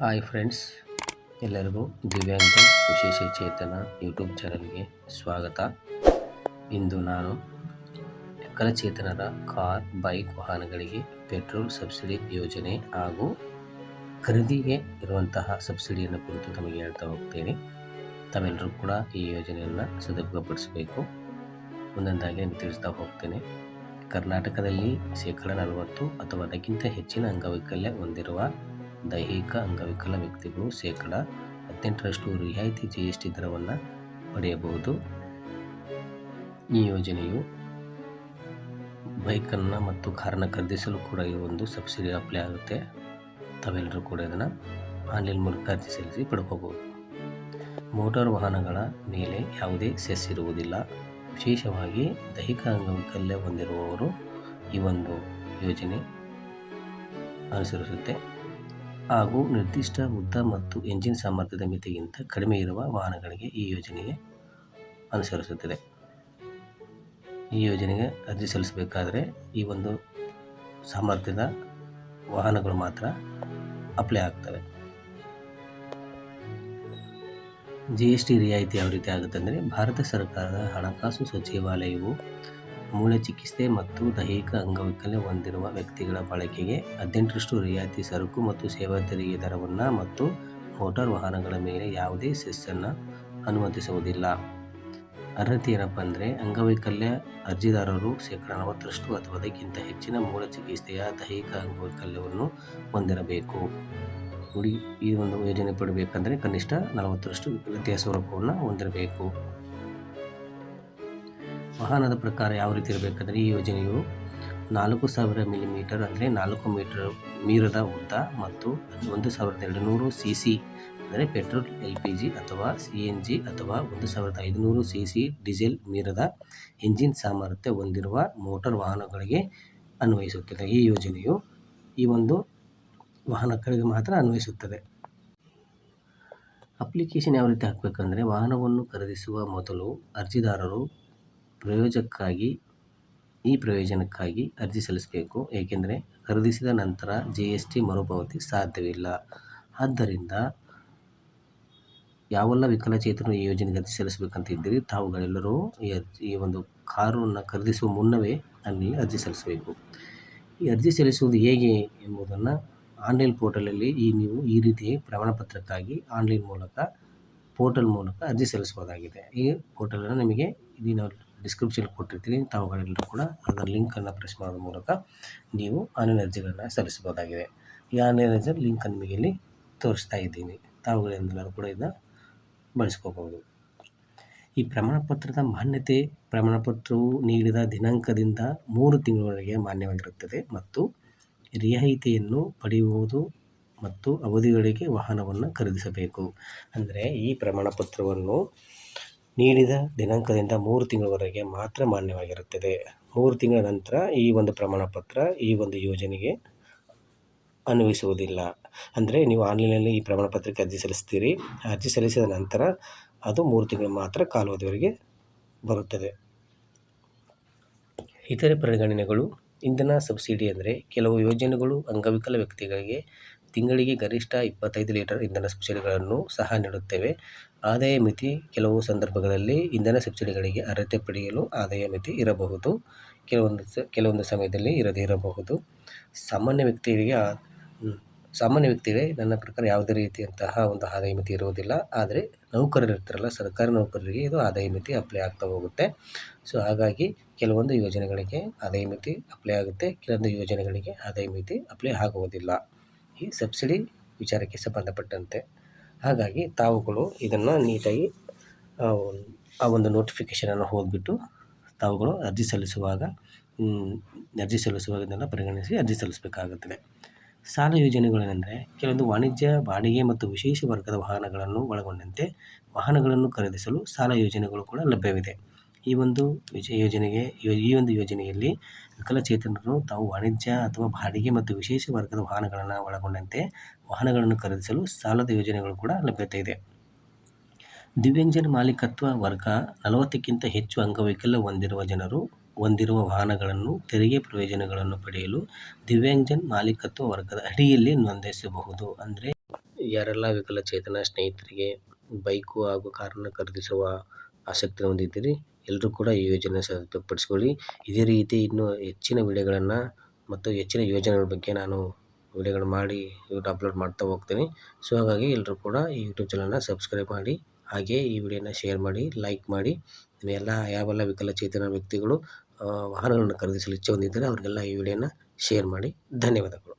Hi friends, ಎಲ್ಲರಿಗೂ ದಿವ್ಯಾಂಗ ವಿಶೇಷ ಚೇತನ ಯೂಟ್ಯೂಬ್ ಚಾನಲ್ಗೆ ಸ್ವಾಗತ. ಇಂದು ನಾನು ವಿಕಲಚೇತನರ ಕಾರ್, ಬೈಕ್ ವಾಹನಗಳಿಗೆ ಪೆಟ್ರೋಲ್ ಸಬ್ಸಿಡಿ ಯೋಜನೆ ಹಾಗೂ ಖರೀದಿಗೆ ಇರುವಂತಹ ಸಬ್ಸಿಡಿಯನ್ನು ಕುರಿತು ತಮಗೆ ಹೇಳ್ತಾ ಹೋಗ್ತೇನೆ. ತಾವೆಲ್ಲರೂ ಕೂಡ ಈ ಯೋಜನೆಯನ್ನು ಸದುಪಯೋಗಪಡಿಸಬೇಕು. ಒಂದೊಂದಾಗಿ ನಿಮಗೆ ತಿಳಿಸ್ತಾ ಹೋಗ್ತೇನೆ. ಕರ್ನಾಟಕದಲ್ಲಿ ಶೇಕಡ ನಲವತ್ತು ಅಥವಾ ಅದಕ್ಕಿಂತ ಹೆಚ್ಚಿನ ಅಂಗವೈಕಲ್ಯ ಹೊಂದಿರುವ ದೈಹಿಕ ಅಂಗವಿಕಲ ವ್ಯಕ್ತಿಗಳು ಶೇಕಡ ಹದಿನೆಂಟರಷ್ಟು ರಿಯಾಯಿತಿ ಜಿ ಎಸ್ ಟಿ ದರವನ್ನು ಪಡೆಯಬಹುದು. ಈ ಯೋಜನೆಯು ಬೈಕನ್ನು ಮತ್ತು ಕಾರನ್ನು ಖರೀದಿಸಲು ಕೂಡ ಈ ಒಂದು ಸಬ್ಸಿಡಿ ಅಪ್ಲೈ ಆಗುತ್ತೆ. ತಾವೆಲ್ಲರೂ ಕೂಡ ಇದನ್ನು ಆನ್ಲೈನ್ ಮೂಲಕ ಅರ್ಜಿ ಸಲ್ಲಿಸಿ ಪಡ್ಕೋಬೋದು ಮೋಟಾರ್ ವಾಹನಗಳ ಮೇಲೆ ಯಾವುದೇ ಸೆಸ್ ಇರುವುದಿಲ್ಲ. ವಿಶೇಷವಾಗಿ ದೈಹಿಕ ಅಂಗವೈಕಲ್ಯ ಹೊಂದಿರುವವರು ಈ ಒಂದು ಯೋಜನೆ ಅನುಸರಿಸುತ್ತೆ. ಹಾಗೂ ನಿರ್ದಿಷ್ಟ ಉದ್ದ ಮತ್ತು ಎಂಜಿನ್ ಸಾಮರ್ಥ್ಯದ ಮಿತಿಗಿಂತ ಕಡಿಮೆ ಇರುವ ವಾಹನಗಳಿಗೆ ಈ ಯೋಜನೆಗೆ ಅನುಸರಿಸುತ್ತದೆ. ಈ ಯೋಜನೆಗೆ ಅರ್ಜಿ ಸಲ್ಲಿಸಬೇಕಾದರೆ ಈ ಒಂದು ಸಾಮರ್ಥ್ಯದ ವಾಹನಗಳು ಮಾತ್ರ ಅಪ್ಲೈ ಆಗ್ತವೆ. ಜಿ ಎಸ್ ಟಿ ರಿಯಾಯಿತಿ ಯಾವ ರೀತಿ ಆಗುತ್ತೆ ಅಂದರೆ, ಭಾರತ ಸರ್ಕಾರದ ಹಣಕಾಸು ಸಚಿವಾಲಯವು ಮೂಳೆ ಚಿಕಿತ್ಸೆ ಮತ್ತು ದೈಹಿಕ ಅಂಗವೈಕಲ್ಯ ಹೊಂದಿರುವ ವ್ಯಕ್ತಿಗಳ ಬಳಕೆಗೆ ಹದಿನೆಂಟರಷ್ಟು ರಿಯಾಯಿತಿ ಸರಕು ಮತ್ತು ಸೇವಾ ತೆರಿಗೆ ದರವನ್ನು ಮತ್ತು ಮೋಟಾರ್ ವಾಹನಗಳ ಮೇಲೆ ಯಾವುದೇ ಸೆಸ್ಸನ್ನು ಅನುಮತಿಸುವುದಿಲ್ಲ. ಅರ್ಹತೆ ಏನಪ್ಪ ಅಂದರೆ, ಅಂಗವೈಕಲ್ಯ ಅರ್ಜಿದಾರರು ಶೇಕಡ ನಲವತ್ತರಷ್ಟು ಅಥವಾ ಅದಕ್ಕಿಂತ ಹೆಚ್ಚಿನ ಮೂಲ ಚಿಕಿತ್ಸೆಯ ದೈಹಿಕ ಅಂಗವೈಕಲ್ಯವನ್ನು ಹೊಂದಿರಬೇಕು. ಈ ಒಂದು ಯೋಜನೆ ಪಡಬೇಕಂದ್ರೆ ಕನಿಷ್ಠ ನಲವತ್ತರಷ್ಟು ವಿಕಲತೆಯ ಸ್ವರೂಪವನ್ನು ಹೊಂದಿರಬೇಕು. ವಾಹನದ ಪ್ರಕಾರ ಯಾವ ರೀತಿ ಇರಬೇಕಂದ್ರೆ ಈ ಯೋಜನೆಯು ನಾಲ್ಕು ಸಾವಿರ ಮಿಲಿಮೀಟರ್ ಅಂದರೆ ನಾಲ್ಕು ಮೀಟರ್ ಮೀರದ ಉದ್ದ ಮತ್ತು ಒಂದು ಸಾವಿರದ ಎರಡು ನೂರು ಸಿ ಸಿ ಅಂದರೆ ಪೆಟ್ರೋಲ್ ಎಲ್ ಪಿ ಜಿ ಅಥವಾ ಸಿ ಎನ್ ಜಿ ಅಥವಾ ಒಂದು ಸಾವಿರದ ಐದುನೂರು ಸಿ ಸಿ ಡೀಸೆಲ್ ಮೀರದ ಇಂಜಿನ್ ಸಾಮರ್ಥ್ಯ ಹೊಂದಿರುವ ಮೋಟಾರ್ ವಾಹನಗಳಿಗೆ ಅನ್ವಯಿಸುತ್ತದೆ. ಈ ಯೋಜನೆಯು ಈ ಒಂದು ವಾಹನಗಳಿಗೆ ಮಾತ್ರ ಅನ್ವಯಿಸುತ್ತದೆ. ಅಪ್ಲಿಕೇಶನ್ ಯಾವ ರೀತಿ ಹಾಕಬೇಕಂದ್ರೆ ವಾಹನವನ್ನು ಖರೀದಿಸುವ ಮೊದಲು ಅರ್ಜಿದಾರರು ಪ್ರಯೋಜಕ್ಕಾಗಿ, ಈ ಪ್ರಯೋಜನಕ್ಕಾಗಿ ಅರ್ಜಿ ಸಲ್ಲಿಸಬೇಕು. ಏಕೆಂದರೆ ಖರೀದಿಸಿದ ನಂತರ ಜಿ ಎಸ್ ಟಿ ಮರುಪಾವತಿ ಸಾಧ್ಯವಿಲ್ಲ. ಆದ್ದರಿಂದ ಯಾವೆಲ್ಲ ವಿಕಲಚೇತನ ಈ ಯೋಜನೆಗೆ ಅರ್ಜಿ ಸಲ್ಲಿಸಬೇಕಂತಿದ್ದೀರಿ ತಾವುಗಳೆಲ್ಲರೂ ಈ ಅರ್ಜಿ, ಈ ಒಂದು ಕಾರನ್ನು ಖರೀದಿಸುವ ಮುನ್ನವೇ ಅಲ್ಲಿ ಅರ್ಜಿ ಸಲ್ಲಿಸಬೇಕು. ಈ ಅರ್ಜಿ ಸಲ್ಲಿಸುವುದು ಹೇಗೆ ಎಂಬುದನ್ನು ಆನ್ಲೈನ್ ಪೋರ್ಟಲಲ್ಲಿ ಈ ನೀವು ಈ ರೀತಿ ಪ್ರಮಾಣಪತ್ರಕ್ಕಾಗಿ ಆನ್ಲೈನ್ ಮೂಲಕ, ಪೋರ್ಟಲ್ ಮೂಲಕ ಅರ್ಜಿ ಸಲ್ಲಿಸಬಹುದಾಗಿದೆ. ಈ ಪೋರ್ಟಲನ್ನು ನಿಮಗೆ ಇದೀನ ಡಿಸ್ಕ್ರಿಪ್ಷನ್ ಕೊಟ್ಟಿರ್ತೀನಿ. ತಾವುಗಳೆಲ್ಲರೂ ಕೂಡ ಅದರ ಲಿಂಕನ್ನು ಪ್ರೆಸ್ ಮಾಡೋದ್ರ ಮೂಲಕ ನೀವು ಆನ್ಲೈನ್ ಅರ್ಜಿಗಳನ್ನು ಸಲ್ಲಿಸಬಹುದಾಗಿದೆ. ಈ ಆನ್ಲೈನ್ ಅರ್ಜಿ ಲಿಂಕನ್ನು ನಿಮಗೆ ಇಲ್ಲಿ ತೋರಿಸ್ತಾ ಇದ್ದೀನಿ. ತಾವುಗಳೆಲ್ಲರೂ ಕೂಡ ಇದನ್ನು ಬಳಸ್ಕೋಬೋದು ಈ ಪ್ರಮಾಣ ಪತ್ರದ ಮಾನ್ಯತೆ ಪ್ರಮಾಣ ಪತ್ರವು ನೀಡಿದ ದಿನಾಂಕದಿಂದ ಮೂರು ತಿಂಗಳವರೆಗೆ ಮಾನ್ಯವಾಗಿರುತ್ತದೆ ಮತ್ತು ರಿಯಾಯಿತಿಯನ್ನು ಪಡೆಯುವುದು ಮತ್ತು ಅವಧಿಗಳಿಗೆ ವಾಹನವನ್ನು ಖರೀದಿಸಬೇಕು. ಅಂದರೆ ಈ ಪ್ರಮಾಣ ಪತ್ರವನ್ನು ನೀಡಿದ ದಿನಾಂಕದಿಂದ ಮೂರು ತಿಂಗಳವರೆಗೆ ಮಾತ್ರ ಮಾನ್ಯವಾಗಿರುತ್ತದೆ. ಮೂರು ತಿಂಗಳ ನಂತರ ಈ ಒಂದು ಪ್ರಮಾಣ ಪತ್ರ ಈ ಒಂದು ಯೋಜನೆಗೆ ಅನ್ವಯಿಸುವುದಿಲ್ಲ. ಅಂದರೆ ನೀವು ಆನ್ಲೈನಲ್ಲಿ ಈ ಪ್ರಮಾಣ ಪತ್ರಕ್ಕೆ ಅರ್ಜಿ ಸಲ್ಲಿಸ್ತೀರಿ. ಅರ್ಜಿ ಸಲ್ಲಿಸಿದ ನಂತರ ಅದು ಮೂರು ತಿಂಗಳು ಮಾತ್ರ ಕಾಲಾವಧಿವರೆಗೆ ಬರುತ್ತದೆ. ಇತರೆ ಪರಿಗಣನೆಗಳು ಇಂಧನ ಸಬ್ಸಿಡಿ ಅಂದರೆ ಕೆಲವು ಯೋಜನೆಗಳು ಅಂಗವಿಕಲ ವ್ಯಕ್ತಿಗಳಿಗೆ ತಿಂಗಳಿಗೆ ಗರಿಷ್ಠ ಇಪ್ಪತ್ತೈದು ಲೀಟರ್ ಇಂಧನ ಸಬ್ಸಿಡಿಗಳನ್ನು ಸಹ ನೀಡುತ್ತೇವೆ. ಆದಾಯ ಮಿತಿ ಕೆಲವು ಸಂದರ್ಭಗಳಲ್ಲಿ ಇಂಧನ ಸಬ್ಸಿಡಿಗಳಿಗೆ ಅರ್ಹತೆ ಪಡೆಯಲು ಆದಾಯ ಮಿತಿ ಇರಬಹುದು. ಕೆಲವೊಂದು ಕೆಲವೊಂದು ಸಮಯದಲ್ಲಿ ಇರದೇ ಇರಬಹುದು. ಸಾಮಾನ್ಯ ವ್ಯಕ್ತಿಗಳಿಗೆ ಸಾಮಾನ್ಯ ವ್ಯಕ್ತಿಗೆ ನನ್ನ ಪ್ರಕಾರ ಯಾವುದೇ ರೀತಿಯಂತಹ ಒಂದು ಆದಾಯ ಮಿತಿ ಇರುವುದಿಲ್ಲ. ಆದರೆ ನೌಕರರು ಇರ್ತಾರಲ್ಲ, ಸರ್ಕಾರಿ ನೌಕರರಿಗೆ ಇದು ಆದಾಯ ಮಿತಿ ಅಪ್ಲೈ ಆಗ್ತಾ ಹೋಗುತ್ತೆ. ಸೊ ಹಾಗಾಗಿ ಕೆಲವೊಂದು ಯೋಜನೆಗಳಿಗೆ ಆದಾಯ ಮಿತಿ ಅಪ್ಲೈ ಆಗುತ್ತೆ, ಕೆಲವೊಂದು ಯೋಜನೆಗಳಿಗೆ ಆದಾಯ ಮಿತಿ ಅಪ್ಲೈ ಆಗುವುದಿಲ್ಲ. ಈ ಸಬ್ಸಿಡಿ ವಿಚಾರಕ್ಕೆ ಸಂಬಂಧಪಟ್ಟಂತೆ. ಹಾಗಾಗಿ ತಾವುಗಳು ಇದನ್ನು ನೀಟಾಗಿ, ಆ ಒಂದು ನೋಟಿಫಿಕೇಷನನ್ನು ಓದ್ಬಿಟ್ಟು ತಾವುಗಳು ಅರ್ಜಿ ಸಲ್ಲಿಸುವಾಗ ಅರ್ಜಿ ಸಲ್ಲಿಸುವಾಗ ಇದನ್ನು ಪರಿಗಣಿಸಿ ಅರ್ಜಿ ಸಲ್ಲಿಸಬೇಕಾಗುತ್ತದೆ. ಸಾಲ ಯೋಜನೆಗಳೇನೆಂದರೆ, ಕೆಲವೊಂದು ವಾಣಿಜ್ಯ, ಬಾಡಿಗೆ ಮತ್ತು ವಿಶೇಷ ವರ್ಗದ ವಾಹನಗಳನ್ನು ಒಳಗೊಂಡಂತೆ ವಾಹನಗಳನ್ನು ಖರೀದಿಸಲು ಸಾಲ ಯೋಜನೆಗಳು ಕೂಡ ಲಭ್ಯವಿದೆ. ಈ ಒಂದು ವಿಜಯ ಯೋಜನೆಗೆ, ಈ ಒಂದು ಯೋಜನೆಯಲ್ಲಿ ವಿಕಲಚೇತನರು ತಾವು ವಾಣಿಜ್ಯ ಅಥವಾ ಬಾಡಿಗೆ ಮತ್ತು ವಿಶೇಷ ವರ್ಗದ ವಾಹನಗಳನ್ನು ಒಳಗೊಂಡಂತೆ ವಾಹನಗಳನ್ನು ಖರೀದಿಸಲು ಸಾಲದ ಯೋಜನೆಗಳು ಕೂಡ ಲಭ್ಯತೆ ಇದೆ. ದಿವ್ಯಾಂಗಜನ ಮಾಲೀಕತ್ವ ವರ್ಗ ನಲವತ್ತಕ್ಕಿಂತ ಹೆಚ್ಚು ಅಂಗವೈಕಲ್ಯ ಹೊಂದಿರುವ ಜನರು ಹೊಂದಿರುವ ವಾಹನಗಳನ್ನು ತೆರಿಗೆ ಪ್ರಯೋಜನಗಳನ್ನು ಪಡೆಯಲು ದಿವ್ಯಾಂಗಜನ್ ಮಾಲೀಕತ್ವ ವರ್ಗದ ಅಡಿಯಲ್ಲಿ ನೋಂದಾಯಿಸಬಹುದು. ಅಂದರೆ ಯಾರೆಲ್ಲ ವಿಕಲಚೇತನ ಸ್ನೇಹಿತರಿಗೆ ಬೈಕು ಹಾಗೂ ಕಾರನ್ನು ಖರೀದಿಸುವ ಆಸಕ್ತಿ ಹೊಂದಿದ್ದೀರಿ ಎಲ್ಲರೂ ಕೂಡ ಈ ಯೋಜನೆ ಸದುಪಯೋಗಪಡಿಸ್ಕೊಳ್ಳಿ ಇದೇ ರೀತಿ ಇನ್ನೂ ಹೆಚ್ಚಿನ ವಿಡಿಯೋಗಳನ್ನು ಮತ್ತು ಹೆಚ್ಚಿನ ಯೋಜನೆಗಳ ಬಗ್ಗೆ ನಾನು ವಿಡಿಯೋಗಳು ಮಾಡಿ ಯೂಟ್ಯೂಬ್ ಅಪ್ಲೋಡ್ ಮಾಡ್ತಾ ಹೋಗ್ತೀನಿ. ಸೊ, ಹಾಗಾಗಿ ಎಲ್ಲರೂ ಕೂಡ ಈ ಯೂಟ್ಯೂಬ್ ಚಾನಲ್ನ ಸಬ್ಸ್ಕ್ರೈಬ್ ಮಾಡಿ, ಹಾಗೆ ಈ ವಿಡಿಯೋನ ಶೇರ್ ಮಾಡಿ, ಲೈಕ್ ಮಾಡಿ. ನೀವೆಲ್ಲ ಯಾವೆಲ್ಲ ವಿಕಲಚೇತನ ವ್ಯಕ್ತಿಗಳು ವಾಹನಗಳನ್ನು ಖರೀದಿಸಲು ಇಚ್ಛೆ ಹೊಂದಿದ್ದರೆ, ಅವ್ರಿಗೆಲ್ಲ ಈ ವಿಡಿಯೋನ ಶೇರ್ ಮಾಡಿ. ಧನ್ಯವಾದಗಳು.